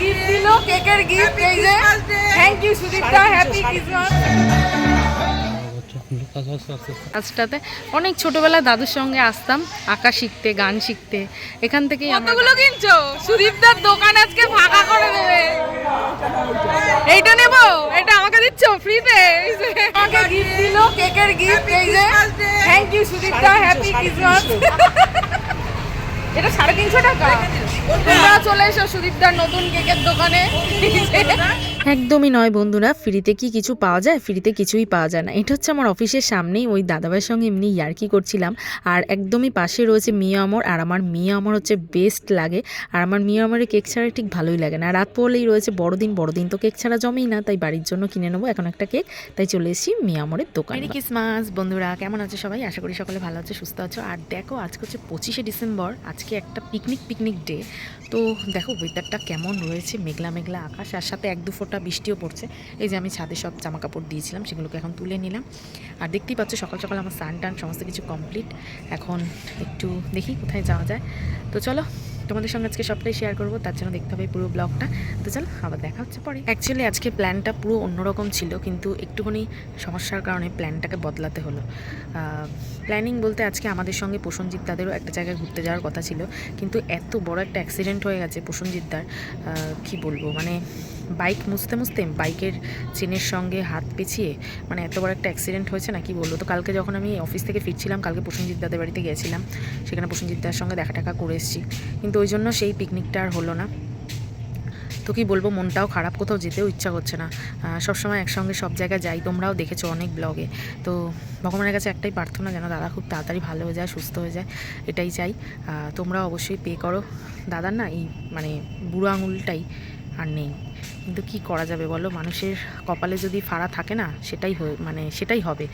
Gift দিল কেকের gift এই যে thank you Sudipta happy Christmas আজটাতে অনেক ছোটবেলায় দাদুর সঙ্গে আসতাম আঁকা শিখতে গান শিখতে। এখান থেকে কতগুলো কিনছো? সুদীপদার দোকান আজকে ফাঁকা করে দেবে। এইটা নেব? এটা আমাকে দিচ্ছ? ফ্রিতে আমাকে গিফট দিল কেকের গিফট এই যে। Thank you Sudipta happy Christmas এটা সাড়ে তিনশো টাকা? তোমরা চলে এসো সুদীপদার নতুন কেকের দোকানে। একদমই নয় বন্ধুরা, ফ্রিতে কি কিছু পাওয়া যায়? ফ্রিতে কিছুই পাওয়া যায় না। এটা হচ্ছে আমার অফিসের সামনেই ওই দাদাভাইয়ের সঙ্গে এমনি ইয়ার্কি করছিলাম। আর একদমই পাশে রয়েছে মিয়া আমর আর আমার মিয়া আমর হচ্ছে বেস্ট লাগে। আর আমার মিয়া আমরের কেক ছাড়া ঠিক ভালোই লাগে না। রাত পড়লেই রয়েছে বড়দিন। বড়দিন তো কেক ছাড়া জমেই না, তাই বাড়ির জন্য কিনে নেব এখন একটা কেক। তাই চলে এসেছি মিয়া আমরের দোকানে। ক্রিসমাস বন্ধুরা। কেমন আছো সবাই? আশা করি সকলে ভালো আছে, সুস্থ আছো। আর দেখো, আজকে হচ্ছে পঁচিশে ডিসেম্বর। আজকে একটা পিকনিক পিকনিক ডে তো দেখো ওয়েদারটা কেমন রয়েছে? মেঘলা মেঘলা আকাশ, আর সাথে এক দু ফোঁটা বৃষ্টিও পড়ছে। এই যে আমি ছাদে সব জামা কাপড় দিয়েছিলাম, সেগুলোকে এখন তুলে নিলাম। আর দেখতেই পাচ্ছ, সকাল সকাল আমার সান টান সমস্ত কিছু কমপ্লিট এখন একটু দেখি কোথায় যাওয়া যায়। তো চলো, তোমাদের সঙ্গে আজকে সবটাই শেয়ার করব। তার জন্য দেখতে হবে পুরো ব্লগটা তো চলো, আবার দেখা হচ্ছে পরে। অ্যাকচুয়ালি আজকে প্ল্যানটা পুরো অন্যরকম ছিল, কিন্তু একটুখানি সমস্যার কারণে প্ল্যানটাকে বদলাতে হলো। প্ল্যানিং বলতে আজকে আমাদের সঙ্গে প্রসঞ্জিৎ তাদেরও একটা জায়গায় ঘুরতে যাওয়ার কথা ছিল। কিন্তু এত বড় একটা অ্যাক্সিডেন্ট হয়ে গেছে প্রসঞ্জিৎদার কি বলব? মানে বাইক মুছতে মুছতে বাইকের চেনের সঙ্গে হাত পেঁচিয়ে মানে এত বড় একটা অ্যাক্সিডেন্ট হয়েছে না কি বলব? তো কালকে যখন আমি অফিস থেকে ফিরছিলাম, কালকে প্রসেনজিৎ দাদের বাড়িতে গিয়েছিলাম, সেখানে প্রসেনজিৎ দার সঙ্গে দেখা টাকা করে এসেছি। কিন্তু ওই জন্য সেই পিকনিকটা আর হলো না। তো কি বলব, মনটাও খারাপ, কোথাও যেতেও ইচ্ছা করছে না। সবসময় একসঙ্গে সব জায়গায় যাই, তোমরাও দেখেছ অনেক ব্লগে তো ভগবানের কাছে একটাই প্রার্থনা, যেন দাদা খুব তাড়াতাড়ি ভালো হয়ে যায়, সুস্থ হয়ে যায়, এটাই চাই। তোমরা অবশ্যই পে করো। দাদার না এই মানে বুড়ো আঙুলটাই আর নেই। কিন্তু কি করা যাবে বলো? মানুষের কপালে যদি ফাড়া থাকে না, সেটাই মানে সেটাই হবে।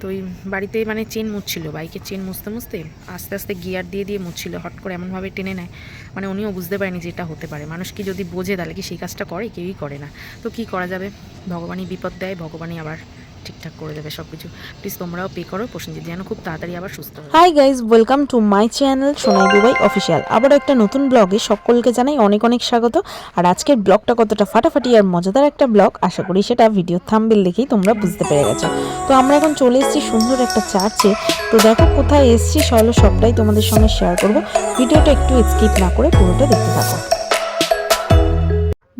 তো ওই বাড়িতে মানে চেন মুছছিল বাইকের চেন মুছতে মুছতে আস্তে আস্তে গিয়ার দিয়ে দিয়ে মুছছিল, হট করে এমনভাবে টেনে নেয়। মানে উনিও বুঝতে পারেনি যে এটা হতে পারে। মানুষ কি যদি বোঝে তাহলে কি সেই কাজটা করে? কেউই করে না। তো কি করা যাবে? ভগবানই বিপদ দেয়, ভগবানই আবার ঠিকঠাক করে দেবে সব কিছু প্লিজ তোমরাও পে করো, প্রসেনজিৎ যেন খুব তাড়াতাড়ি আবার সুস্থ hi guys welcome to my channel Sonai Bubai official আবারও একটা নতুন ব্লগে সকলকে জানাই অনেক অনেক স্বাগত। আর আজকের ব্লগটা কতটা ফাটাফাটি আর মজাদার একটা ব্লগ আশা করি সেটা ভিডিও থাম্বেল দেখেই তোমরা বুঝতে পেরে গেছো। তো আমরা এখন চলে এসেছি সুন্দর একটা চার্চে তো দেখো কোথায় এসেছি সহলো সবটাই তোমাদের সঙ্গে শেয়ার করব। ভিডিওটা একটু স্কিপ না করে পুরোটা দেখতে থাকো।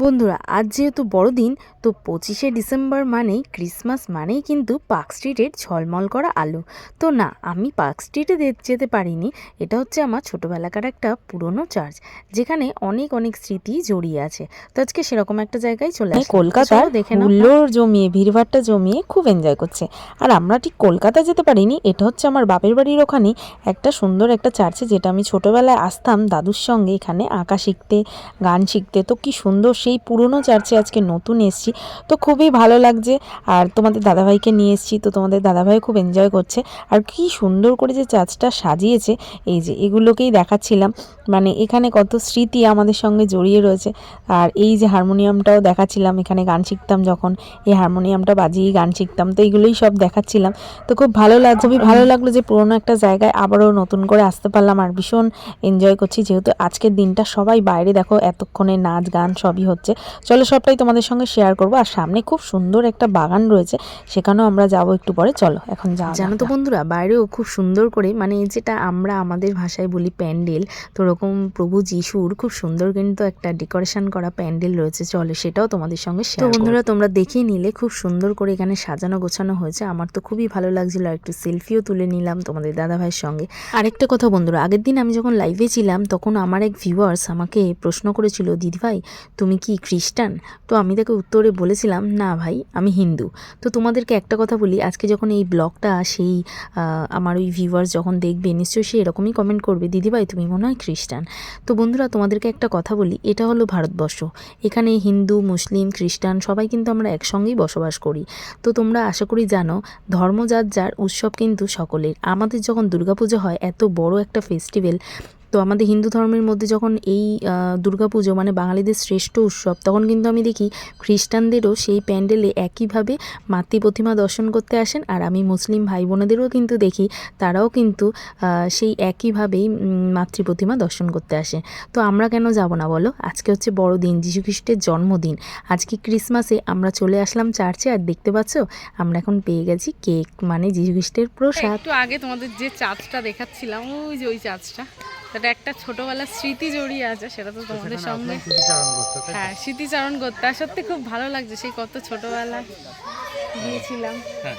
বন্ধুরা আজ যেহেতু বড়দিন তো পঁচিশে ডিসেম্বর মানেই ক্রিসমাস মানেই কিন্তু পার্ক স্ট্রিটের ঝলমল করা আলো। তো না আমি পার্ক স্ট্রিটে যেতে পারিনি এটা হচ্ছে আমার ছোটোবেলাকার একটা পুরনো চার্চ যেখানে অনেক অনেক স্মৃতি জড়িয়ে আছে। তো আজকে সেরকম একটা জায়গায় চলে আসলাম। তো কলকাতার চলো দেখে নাও। হুল্লোড় জমিয়ে ভিড়ভাট্টা জমিয়ে খুব এনজয় করছে। আর আমরা ঠিক কলকাতা যেতে পারিনি এটা হচ্ছে আমার বাপের বাড়ির ওখানে একটা সুন্দর একটা চার্চে যেটা আমি ছোটোবেলায় আসতাম দাদুর সঙ্গে এখানে আঁকা শিখতে গান শিখতে। তো কি সুন্দর সেই পুরনো চার্চে আজকে নতুন এসেছি। তো খুবই ভালো লাগছে। আর তোমাদের দাদাভাইকে নিয়ে এসেছি। তো তোমাদের দাদাভাই খুব এনজয় করছে। আর কি সুন্দর করে যে চার্চটা সাজিয়েছে, এই যে এগুলোকেই দেখাচ্ছিলাম। মানে এখানে কত স্মৃতি আমাদের সঙ্গে জড়িয়ে রয়েছে। আর এই যে হারমোনিয়ামটাও দেখাচ্ছিলাম। এখানে গান শিখতাম যখন। এই হারমোনিয়ামটা বাজিয়েই গান শিখতাম। তো এইগুলোই সব দেখাচ্ছিলাম। তো খুব ভালো লাগছে খুবই ভালো লাগল যে পুরোনো একটা জায়গায় আবারও নতুন করে আসতে পারলাম। আর ভীষণ এনজয় করছি। যেহেতু আজকের দিনটা সবাই বাইরে। দেখো, এতক্ষণে নাচ, গান সবই হচ্ছে। চলো সবটাই তোমাদের সঙ্গে শেয়ার করব। আর সামনে খুব সুন্দর একটা বাগান রয়েছে সেখানেও আমরা যাব একটু পরে। চলো এখন যাও জানো তো বন্ধুরা বাইরেও খুব সুন্দর করে মানে যেটা আমরা আমাদের ভাষায় বলি প্যান্ডেল তো ওরকম প্রভু যিশুর খুব সুন্দর কিন্তু একটা ডেকোরেশন করা প্যান্ডেল রয়েছে। চলে সেটাও তোমাদের সঙ্গে তো বন্ধুরা তোমরা দেখেই নিলে খুব সুন্দর করে এখানে সাজানো গোছানো হয়েছে। আমার তো খুবই ভালো লাগছিল একটু সেলফিও তুলে নিলাম তোমাদের দাদা ভাইয়ের সঙ্গে। আরেকটা কথা বন্ধুরা আগের দিন আমি যখন লাইভে ছিলাম তখন আমার এক ভিউয়ার্স আমাকে প্রশ্ন করেছিল দিদিভাই তুমি কি খ্রিস্টান? তো আমি তাকে উত্তরে বলেছিলাম, না ভাই, আমি হিন্দু। তো তোমাদেরকে একটা কথা বলি, আজকে যখন এই ব্লগটা, সেই আমার ওই ভিউয়ার্স যখন দেখবে, নিশ্চয়ই সে এরকমই কমেন্ট করবে দিদিভাই তুমি মনে হয় খ্রিস্টান? তো বন্ধুরা, তোমাদেরকে একটা কথা বলি, এটা হলো ভারতবর্ষ। এখানে হিন্দু, মুসলিম, খ্রিস্টান, সবাই কিন্তু আমরা একসঙ্গেই বসবাস করি। তো তোমরা আশা করি জানো ধর্ম যার যার উৎসব কিন্তু সকলের। আমাদের যখন দুর্গাপুজো হয়, এত বড় একটা ফেস্টিভ্যাল তো আমাদের হিন্দু ধর্মের মধ্যে যখন এই দুর্গাপুজো মানে বাঙালিদের শ্রেষ্ঠ উৎসব, তখন কিন্তু আমি দেখি খ্রিস্টানদেরও সেই প্যান্ডেলে একইভাবে মাতৃ প্রতিমা দর্শন করতে আসেন আর আমি মুসলিম ভাই বোনেদেরও কিন্তু দেখি তারাও কিন্তু সেই একইভাবেই মাতৃ প্রতিমা দর্শন করতে আসে। তো আমরা কেন যাব না বলো? আজকে হচ্ছে বড়দিন যীশু খ্রিস্টের জন্মদিন। আজকে ক্রিসমাসে আমরা চলে আসলাম চার্চে আর দেখতে পাচ্ছ, আমরা এখন পেয়ে গেছি কেক মানে যীশু খ্রিস্টের প্রসাদ। একটু আগে তোমাদের যে চার্চটা দেখাচ্ছিলাম, ওই যে ওই চার্চটা সেটা একটা ছোটবেলার স্মৃতি জড়িয়ে আছে সেটা তো তোমাদের সঙ্গে হ্যাঁ স্মৃতিচারণ করতে। আর সত্যি খুব ভালো লাগছে সেই কত ছোটবেলায় গিয়েছিলাম। হ্যাঁ।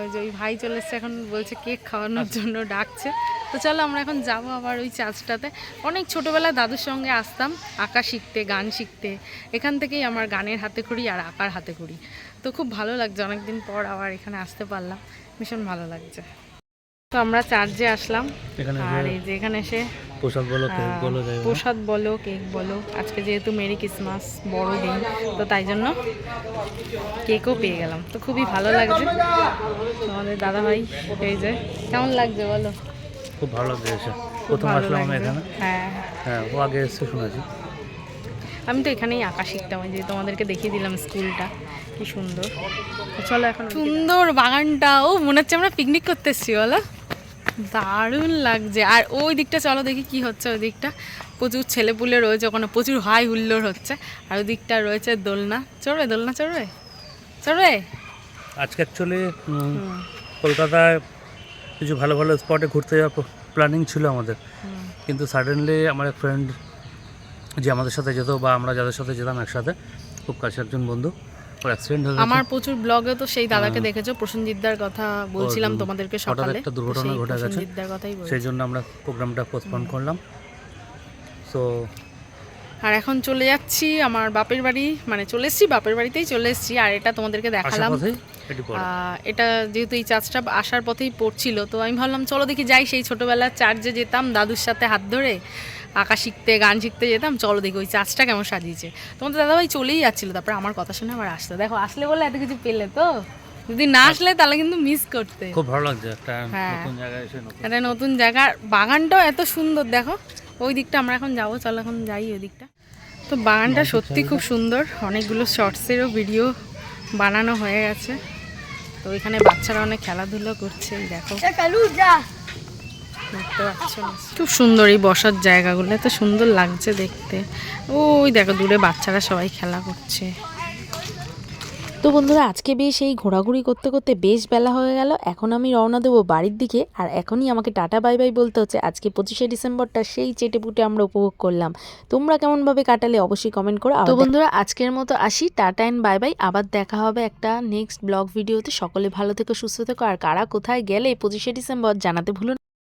ওই যে ওই ভাই চলে এসছে এখন বলছে কেক খাওয়ানোর জন্য ডাকছে। তো চলো আমরা এখন যাব আবার ওই চার্চটাতে। অনেক ছোটবেলায় দাদুর সঙ্গে আসতাম আঁকা শিখতে গান শিখতে। এখান থেকেই আমার গানের হাতে খড়ি আর আঁকার হাতে খড়ি তো খুব ভালো লাগছে অনেকদিন পর আবার এখানে আসতে পারলাম। ভীষণ ভালো লাগছে। তো আমরা চার্জে আসলাম। আর এই যে এখানে এসে প্রসাদ বলো কেক বলো যাই প্রসাদ বলো কেক বলো। আজকে যেহেতু মেরি ক্রিসমাস বড় দিন তো তাই জন্য কেকও পেয়ে গেলাম। তো খুবই ভালো লাগছে। তোমাদের দাদা ভাই এই যে কেমন লাগছে বলো? খুব ভালো লাগছে এসে। প্রথম আসলাম আমি এখানে। হ্যাঁ। হ্যাঁ ও আগে এসে শুনেছি। আমি তো এখানেই আঁকা শিখতাম যে তোমাদেরকে দেখিয়ে দিলাম স্কুলটা। কি সুন্দর। চলো এখন সুন্দর বাগানটা। ও মনে হচ্ছে আমরা পিকনিক করতে এসেছি বলো। দারুণ লাগছে। আর ওই দিকটা চলো দেখি কি হচ্ছে ওই দিকটা। প্রচুর ছেলেপুলে রয়েছে ওখানে প্রচুর হাই হুল্লোড় হচ্ছে। আর ওই দিকটা রয়েছে দোলনা। চড়বে দোলনা চড়বে? চড়বে? আজকে অ্যাকচুয়ালি কলকাতায় কিছু ভালো ভালো স্পটে ঘুরতে যাওয়ার প্ল্যানিং ছিল আমাদের। কিন্তু সাডেনলি আমার এক ফ্রেন্ড যে আমাদের সাথে যেত বা আমরা যাদের সাথে যেতাম একসাথে খুব কাছে একজন বন্ধু আমার প্রচুর ব্লগে তো সেই দাদাকে দেখেছ প্রসেনজিৎদার কথা বলছিলাম দুর- তোমাদেরকে সকালে। একটা দুর্ঘটনা ঘটে গেছে। সেই জন্য আমরা প্রোগ্রামটা পোস্টপোন করলাম। সো আর এখন চলে যাচ্ছি আমার বাপের বাড়ি মানে চলে এসেছি বাপের বাড়িতেই চলে এসেছি। আর এটা তোমাদেরকে দেখালাম। এটি যেহেতু এই চার্চটা আসার পথেই পড়ছিল তো আমি ভাবলাম চলো দেখি যাই সেই ছোটোবেলার চার্চে যেতাম দাদুর সাথে হাত ধরে। আঁকা শিখতে গান শিখতে যেতাম চলো দেখি ওই চার্চটা কেমন সাজিয়েছে। তোমাদের দাদাভাই চলেই যাচ্ছিল তারপরে আমার কথা শুনে আবার আসতো দেখো আসলে বলে এত কিছু পেলে তো? যদি না আসলে তাহলে কিন্তু মিস করতে। খুব ভালো লাগছে একটা হ্যাঁ। নতুন জায়গায় এসে একটা নতুন জায়গা। বাগানটাও এত সুন্দর দেখো। ওই দিকটা আমরা এখন যাব চলো এখন যাই ওই দিকটা। তো বাগানটা সত্যি খুব সুন্দর। অনেকগুলো শর্টসেরও ভিডিও বানানো হয়ে গেছে। তো এখানে বাচ্চারা অনেক খেলাধুলো করছে দেখো। দেখতে পাচ্ছ খুব সুন্দর এই বসার জায়গাগুলো এত সুন্দর লাগছে দেখতে। ওই দেখো দূরে বাচ্চারা সবাই খেলা করছে। তো বন্ধুরা আজকে বেশ এই ঘোরাঘুরি করতে করতে বেশ বেলা হয়ে গেল। এখন আমি রওনা দেবো বাড়ির দিকে আর এখনই আমাকে টাটা বাই বাই বলতে হচ্ছে। আজকে পঁচিশে ডিসেম্বরটা সেই চেটে পুটে আমরা উপভোগ করলাম। তোমরা কেমনভাবে কাটালে অবশ্যই কমেন্ট করো। তো বন্ধুরা আজকের মতো আসি। টাটা অ্যান্ড বাই বাই আবার দেখা হবে একটা নেক্সট ব্লগ ভিডিওতে। সকলে ভালো থেকো সুস্থ থেকো। আর কারা কোথায় গেলে পঁচিশে ডিসেম্বর জানাতে ভুলো না।